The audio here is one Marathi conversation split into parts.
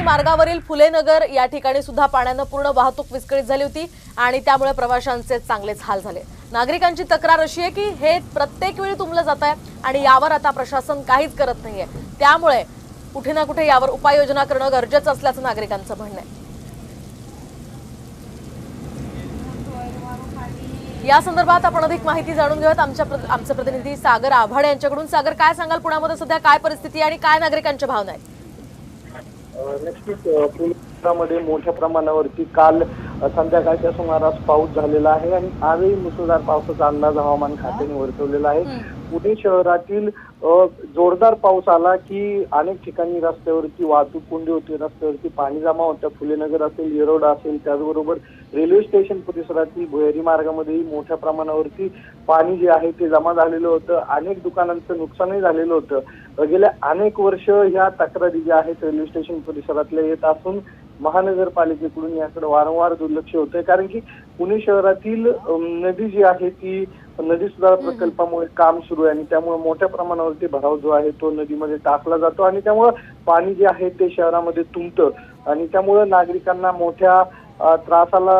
वानवडी मार्गावरील फुलेनगर या ठिकाणी सुद्धा पाण्यानं पूर्ण वाहतूक विस्कळीत झाली होती आणि त्यामुळे प्रवाशांचे चांगलेच हाल झाले. नागरिकांची तक्रार अशी आहे की हे प्रत्येक वेळी तुंबलं जात आहे आणि यावर आता प्रशासन काहीच करत नाहीये. त्यामुळे कुठे ना कुठे यावर उपाययोजना करणं गरजेचं असल्याचं नागरिकांचं म्हणणं आहे. या संदर्भात आपण अधिक माहिती जाणून घेऊयात. आमच्या आमचे प्रतिनिधी सागर आव्हाड यांच्याकडून. सागर काय सांगाल? पुण्यामध्ये सध्या काय परिस्थिती आहे आणि काय नागरिकांच्या भावना आहेत? नक्कीच पुण्यामध्ये मोठ्या प्रमाणावरती काल संध्याकाळच्या सुमारास पाऊस झालेला आहे आणि आजही मुसळधार पावसाचा अंदाज हवामान खात्याने वर्तवलेला आहे. पुणे शहरातील जोरदार पाऊस आला की अनेक ठिकाणी रस्त्यावरती वाहतूक कोंडी होती. रस्त्यावरती पाणी जमा होतं. फुलेनगर असेल येरोड असेल त्याचबरोबर रेल्वे स्टेशन परिसरातील भुयारी मार्गामध्येही मोठ्या प्रमाणावरती पाणी जे आहे ते जमा झालेलं होतं. अनेक दुकानांचं नुकसानही झालेलं होतं. गेल्या अनेक वर्ष ह्या तक्रारी ज्या आहेत रेल्वे स्टेशन परिसरातल्या येत असून महानगरपालिकेकडून याकडे वारंवार दुर्लक्ष होतंय. कारण की पुणे शहरातील नदी जी आहे ती नदी सुधार प्रकल्पामुळे काम सुरू आहे आणि त्यामुळे मोठ्या प्रमाणावरती भराव जो आहे तो नदीमध्ये टाकला जातो आणि त्यामुळे पाणी जे आहे ते शहरामध्ये तुंबतं आणि त्यामुळे नागरिकांना मोठ्या त्रासाला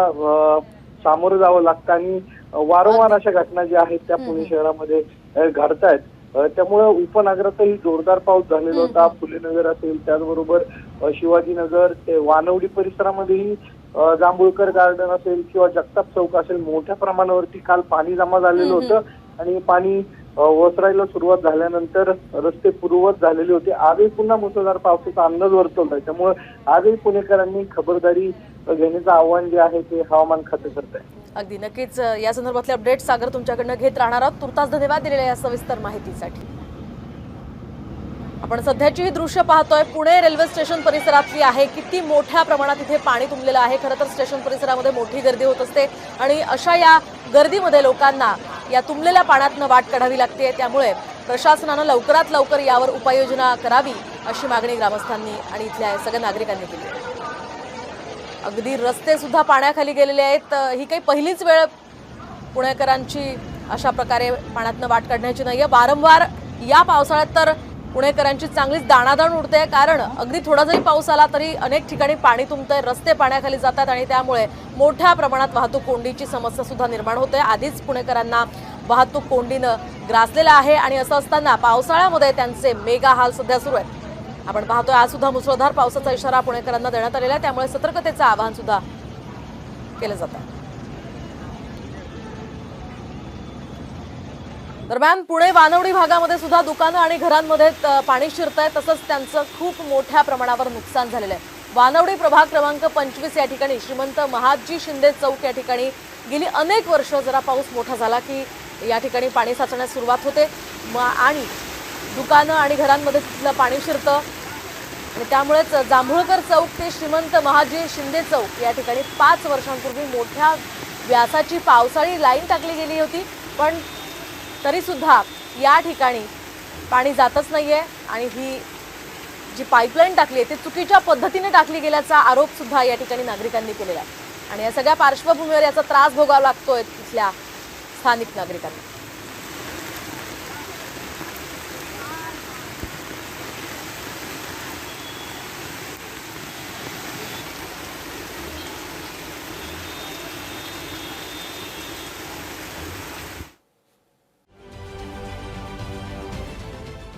सामोरं जावं लागतं आणि वारंवार अशा घटना ज्या आहेत त्या पुणे शहरामध्ये घडतायत. अ, त्यामुळं उपनगरातही जोरदार पाऊस झालेला होता. फुलेनगर असेल त्याचबरोबर शिवाजीनगर ते वानवडी परिसरामध्येही जांभूळकर गार्डन असेल किंवा जगताप चौक असेल मोठ्या प्रमाणावरती काल पाणी जमा झालेलं होतं. आणि पाणी ओसरायला सुरुवात झाल्यानंतर रस्ते पूर्ववत झालेले होते. आजही पुन्हा मुसळधार पावसाचा अंदाज वर्तवलाय त्यामुळे आजही पुणेकरांनी खबरदारी घेण्याचं आव्हान जे आहे ते हवामान खाते करत आहे. अगदी. नक्कीच या संदर्भातले अपडेट सागर तुमच्याकडनं घेत राहणार आहोत. तुर्तास धन्यवाद दिलेल्या या सविस्तर माहितीसाठी. आपण सध्याची ही दृश्य पाहतोय. पुणे रेल्वे स्टेशन परिसरातली आहे. किती मोठ्या प्रमाणात इथे पाणी तुंबलेलं आहे. खरं तर स्टेशन परिसरामध्ये मोठी गर्दी होत असते. आणि अशा या गर्दीमध्ये लोकांना या तुंबलेल्या पाण्यातनं वाट काढावी लागते. त्यामुळे प्रशासनानं लवकरात लवकर यावर उपाययोजना करावी अशी मागणी ग्रामस्थांनी आणि इथल्या सगळ्या नागरिकांनी केली आहे. अगदी रस्ते सुद्धा पाण्याखाली गेलेले आहेत. ही काही पहिलीच वेळ पुणेकरांची अशा प्रकारे पाण्यातनं वाट काढण्याची नाही आहे वारंवार या पावसाळ्यात तर पुणेकरांची चांगलीच दाणादाण उडते कारण अगदी थोडा जरी पाऊस आला तरी अनेक ठिकाणी पाणी तुंबतंय रस्ते पाण्याखाली जातात आणि त्यामुळे मोठ्या प्रमाणात वाहतूक कोंडीची समस्या सुद्धा निर्माण होते. आधीच पुणेकरांना वाहतूक कोंडीनं ग्रासलेलं आहे आणि असं असताना पावसाळ्यामध्ये त्यांचे मेगा हाल सध्या सुरू आहेत. आपण पाहतोय आज सुद्धा मुसळधार पावसाचा इशारा पुणेकरांना देण्यात आलेला आहे. त्यामुळे सतर्कतेचं आवाहन सुद्धा केलं जातं दरम्यान पुणे वानवडी भागामध्ये सुद्धा दुकानं आणि घरांमध्ये पाणी शिरत आहे तसंच त्यांचं खूप मोठ्या प्रमाणावर नुकसान झालेलं आहे. वानवडी प्रभाग क्रमांक पंचवीस या ठिकाणी श्रीमंत महाजी शिंदे चौक या ठिकाणी गेली अनेक वर्ष जरा पाऊस मोठा झाला की या ठिकाणी पाणी साचण्यास सुरुवात होते. म- आणि दुकानं आणि घरांमध्ये तिथलं पाणी शिरतं. आणि त्यामुळेच जांभूळकर चौक ते श्रीमंत महाजी शिंदे चौक या ठिकाणी पाच वर्षांपूर्वी मोठ्या व्यासाची पावसाळी लाईन टाकली गेली होती. पण तरीसुद्धा या ठिकाणी पाणी जातच नाही आहे आणि ही जी पाईपलाईन टाकली आहे ती चुकीच्या पद्धतीने टाकली गेल्याचा आरोपसुद्धा या ठिकाणी नागरिकांनी केलेला आहे. आणि या सगळ्या पार्श्वभूमीवर याचा त्रास भोगावा लागतोय तिथल्या स्थानिक नागरिकांना.